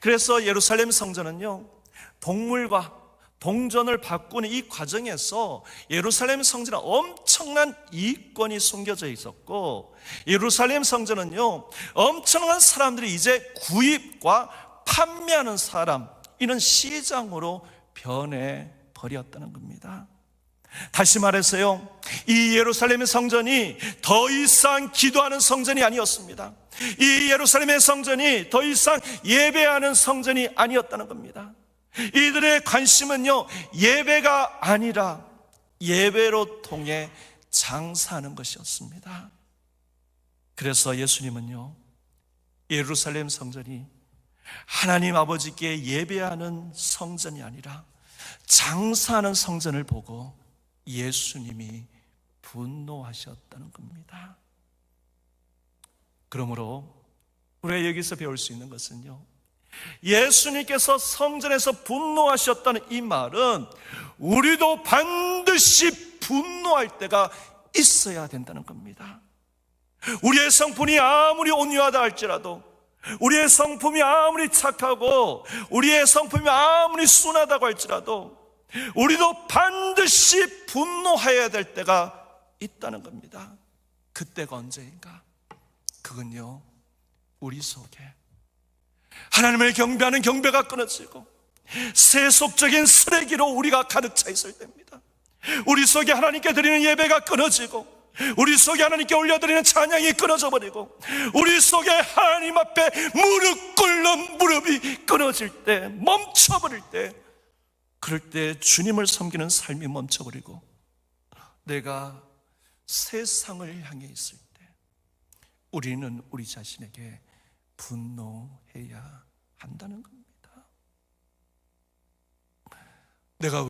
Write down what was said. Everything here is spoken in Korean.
그래서 예루살렘 성전은요, 동물과 동전을 바꾸는 이 과정에서 예루살렘 성전은 엄청난 이권이 숨겨져 있었고, 예루살렘 성전은요, 엄청난 사람들이 이제 구입과 판매하는 사람, 이는 시장으로 변해 버렸다는 겁니다. 다시 말해서요, 이 예루살렘의 성전이 더 이상 기도하는 성전이 아니었습니다. 이 예루살렘의 성전이 더 이상 예배하는 성전이 아니었다는 겁니다. 이들의 관심은요, 예배가 아니라 예배로 통해 장사하는 것이었습니다. 그래서 예수님은요, 예루살렘 성전이 하나님 아버지께 예배하는 성전이 아니라 장사하는 성전을 보고 예수님이 분노하셨다는 겁니다. 그러므로 우리가 여기서 배울 수 있는 것은요. 예수님께서 성전에서 분노하셨다는 이 말은 우리도 반드시 분노할 때가 있어야 된다는 겁니다. 우리의 성품이 아무리 온유하다 할지라도 우리의 성품이 아무리 착하고 우리의 성품이 아무리 순하다고 할지라도 우리도 반드시 분노해야 될 때가 있다는 겁니다. 그때가 언제인가? 그건요, 우리 속에 하나님을 경배하는 경배가 끊어지고 세속적인 쓰레기로 우리가 가득 차 있을 때입니다. 우리 속에 하나님께 드리는 예배가 끊어지고 우리 속에 하나님께 올려드리는 찬양이 끊어져 버리고 우리 속에 하나님 앞에 무릎 꿇는 무릎이 끊어질 때 멈춰버릴 때 그럴 때 주님을 섬기는 삶이 멈춰버리고 내가 세상을 향해 있을 때 우리는 우리 자신에게 분노해야 한다는 겁니다. 내가